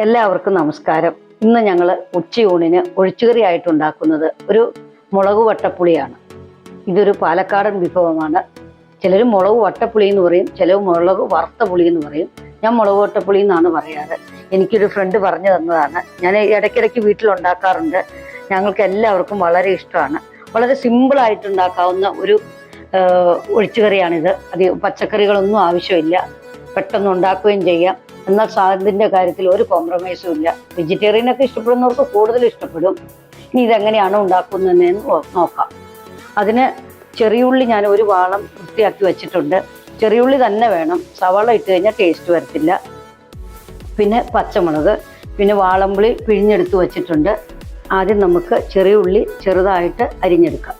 എല്ലാവർക്കും നമസ്കാരം. ഇന്ന് ഞങ്ങൾ ഉച്ചയൂണിന് ഒഴിച്ചുകറി ആയിട്ട് ഉണ്ടാക്കുന്നത് ഒരു മുളക് വട്ടപ്പുളിയാണ്. ഇതൊരു പാലക്കാടൻ വിഭവമാണ്. ചിലർ മുളക് വട്ടപ്പുളി എന്ന് പറയും ചിലർ മുളക് വറുത്ത പുളി എന്ന് പറയും. ഞാൻ മുളക് വട്ടപ്പുളി എന്നാണ് പറയാറ്. എനിക്കൊരു ഫ്രണ്ട് പറഞ്ഞു തന്നതാണ്. ഞാൻ ഇടയ്ക്കിടയ്ക്ക് വീട്ടിൽ ഉണ്ടാക്കാറുണ്ട് ഞങ്ങൾക്ക് എല്ലാവർക്കും വളരെ ഇഷ്ടമാണ്. വളരെ സിമ്പിളായിട്ട് ഉണ്ടാക്കാവുന്ന ഒരു ഒഴിച്ചുകറിയാണിത്. അത് പച്ചക്കറികളൊന്നും ആവശ്യമില്ല. പെട്ടെന്ന് ഉണ്ടാക്കുകയും ചെയ്യാം. എന്നാൽ സാധനത്തിന്റെ കാര്യത്തിൽ ഒരു കോംപ്രമൈസും ഇല്ല. വെജിറ്റേറിയനൊക്കെ ഇഷ്ടപ്പെടുന്നവർക്ക് കൂടുതൽ ഇഷ്ടപ്പെടും. ഇനി ഇതെങ്ങനെയാണ് ഉണ്ടാക്കുന്നതെന്ന് നോക്കാം. അതിന് ചെറിയുള്ളി ഞാൻ ഒരു വാളം വൃത്തിയാക്കി വെച്ചിട്ടുണ്ട്. ചെറിയുള്ളി തന്നെ വേണം. സവാള ഇട്ട് കഴിഞ്ഞാൽ ടേസ്റ്റ് വരത്തില്ല. പിന്നെ പച്ചമുളക് പിന്നെ വാളമ്പുളി പിഴിഞ്ഞെടുത്ത് വെച്ചിട്ടുണ്ട്. ആദ്യം നമുക്ക് ചെറിയ ഉള്ളി ചെറുതായിട്ട് അരിഞ്ഞെടുക്കാം.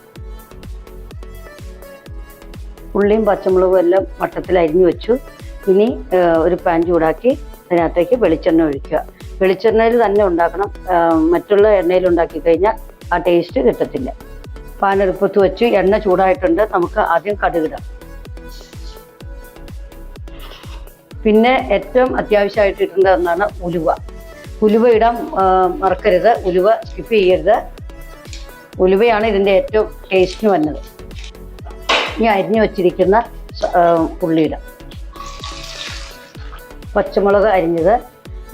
ഉള്ളിയും പച്ചമുളകും എല്ലാം വട്ടത്തിൽ അരിഞ്ഞു വെച്ചു. ഇനി ഒരു പാൻ ചൂടാക്കി അതിനകത്തേക്ക് വെളിച്ചെണ്ണ ഒഴിക്കുക. വെളിച്ചെണ്ണയിൽ തന്നെ ഉണ്ടാക്കണം. മറ്റുള്ള എണ്ണയിൽ ഉണ്ടാക്കി കഴിഞ്ഞാൽ ആ ടേസ്റ്റ് കിട്ടത്തില്ല. പാൻ അടുപ്പത്ത് വെച്ച് എണ്ണ ചൂടായിട്ടുണ്ട്. നമുക്ക് ആദ്യം കടുകിടാം. പിന്നെ ഏറ്റവും അത്യാവശ്യമായിട്ട് ഇടേണ്ട ഒന്നാണ് ഉലുവ. ഉലുവ ഇടാൻ മറക്കരുത്. ഉലുവ സ്കിപ്പ് ചെയ്യരുത്. ഉലുവയാണ് ഇതിന്റെ ഏറ്റവും ടേസ്റ്റിന് വന്നത്. ഇനി അരിഞ്ഞു വച്ചിരിക്കുന്ന പുള്ളിയിടാം പച്ചമുളക് അരിഞ്ഞത്.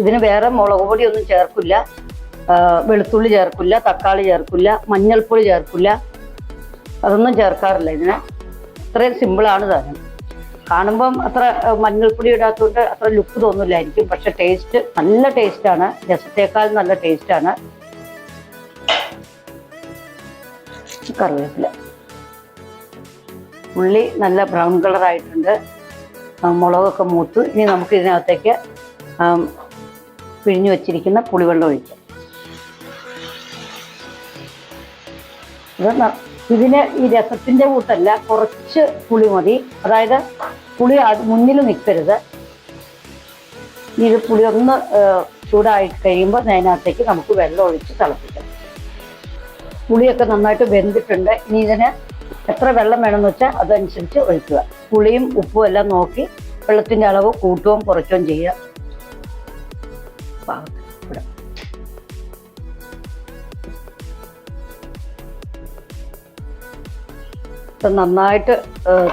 ഇതിന് വേറെ മുളക് പൊടിയൊന്നും ചേർക്കില്ല. വെളുത്തുള്ളി ചേർക്കില്ല തക്കാളി ചേർക്കില്ല മഞ്ഞൾപ്പൊടി ചേർക്കില്ല. അതൊന്നും ചേർക്കാറില്ല ഇതിന്. ഇത്രയും സിമ്പിളാണ് താനും കാണുമ്പം അത്ര മഞ്ഞൾപ്പൊടി ഇടാത്തതുകൊണ്ട് അത്ര ലുക്ക് തോന്നില്ലായിരിക്കും പക്ഷെ ടേസ്റ്റ് നല്ല ടേസ്റ്റാണ് രസത്തേക്കാൾ നല്ല ടേസ്റ്റാണ് കറിവേപ്പില. ഉള്ളി നല്ല ബ്രൗൺ ആ, മുളകൊക്കെ മൂത്ത് ഇനി നമുക്ക് ഇതിനകത്തേക്ക് പിഴിഞ്ഞു വച്ചിരിക്കുന്ന പുളിവെള്ളം ഒഴിക്കാം. ഇതിന് ഈ രസത്തിന്റെ കൂട്ടല്ല കുറച്ച് പുളി മതി. അതായത് പുളി മുന്നിൽ നിൽക്കരുത്. ഇത് പുളി ഒന്ന് ചൂടായി കഴിയുമ്പോൾ അതിനകത്തേക്ക് നമുക്ക് വെള്ളം ഒഴിച്ച് തിളപ്പിക്കാം. പുളിയൊക്കെ നന്നായിട്ട് വെന്തിട്ടുണ്ട്. ഇനി ഇതിന് എത്ര വെള്ളം വേണമെന്ന് വെച്ചാൽ അതനുസരിച്ച് ഒഴിക്കുക. പുളിയും ഉപ്പും എല്ലാം നോക്കി വെള്ളത്തിന്റെ അളവ് കൂട്ടുകയും കുറയ്ക്കുകയും ചെയ്യുക. ഇപ്പം നന്നായിട്ട്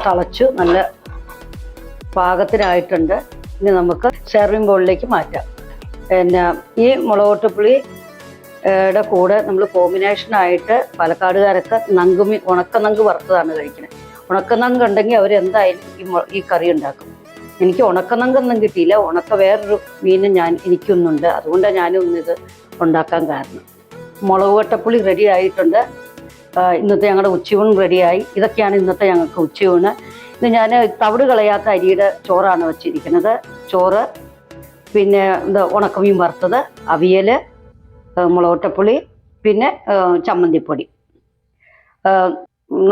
തിളച്ചു നല്ല പാകത്തിനായിട്ടുണ്ട്. ഇനി നമുക്ക് സെർവിങ് ബോളിലേക്ക് മാറ്റാം. പിന്നെ ഈ മുളകൊട്ടുപുളി യുടെ കൂടെ നമ്മൾ കോമ്പിനേഷനായിട്ട് പാലക്കാടുകാരൊക്കെ നങ്കുമി ഉണക്കനങ്ക് വറുത്തതാണ് കഴിക്കുന്നത് ഉണക്കനങ്ക് ഉണ്ടെങ്കിൽ അവർ എന്തായാലും ഈ കറി ഉണ്ടാക്കും? എനിക്ക് ഉണക്ക ഉണക്കനങ്കൊന്നും കിട്ടിയില്ല. ഉണക്ക വേറൊരു മീനും ഞാൻ എനിക്കൊന്നുണ്ട്. അതുകൊണ്ടാണ് ഞാനും ഇത് ഉണ്ടാക്കാൻ കാരണം. മുളക് വട്ടപ്പുളി റെഡി ആയിട്ടുണ്ട്. ഇന്നത്തെ ഞങ്ങളുടെ ഉച്ചയൂൺ റെഡിയായി ഇതൊക്കെയാണ് ഇന്നത്തെ ഞങ്ങൾക്ക് ഉച്ചയൂണ്. ഇത് ഞാൻ തവിട് കളയാത്ത അരിയുടെ ചോറാണ് വെച്ചിരിക്കുന്നത് ചോറ് പിന്നെ എന്താ ഉണക്കമീൻ വറുത്തത് അവിയൽ മുളകൊട്ടപ്പുളി പിന്നെ ചമ്മന്തിപ്പൊടി.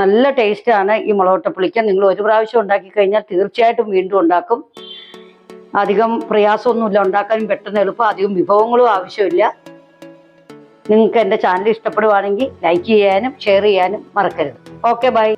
നല്ല ടേസ്റ്റാണ് ഈ മുളകൊട്ടപ്പുളിക്ക്. നിങ്ങൾ ഒരു പ്രാവശ്യം ഉണ്ടാക്കി കഴിഞ്ഞാൽ തീർച്ചയായിട്ടും വീണ്ടും ഉണ്ടാക്കും. അധികം പ്രയാസമൊന്നുമില്ല ഉണ്ടാക്കാനും പെട്ടെന്ന് എളുപ്പം. അധികം വിഭവങ്ങളും ആവശ്യമില്ല. നിങ്ങൾക്ക് എന്റെ ചാനൽ ഇഷ്ടപ്പെടുവാണെങ്കിൽ ലൈക്ക് ചെയ്യാനും ഷെയർ ചെയ്യാനും മറക്കരുത്. Okay bye.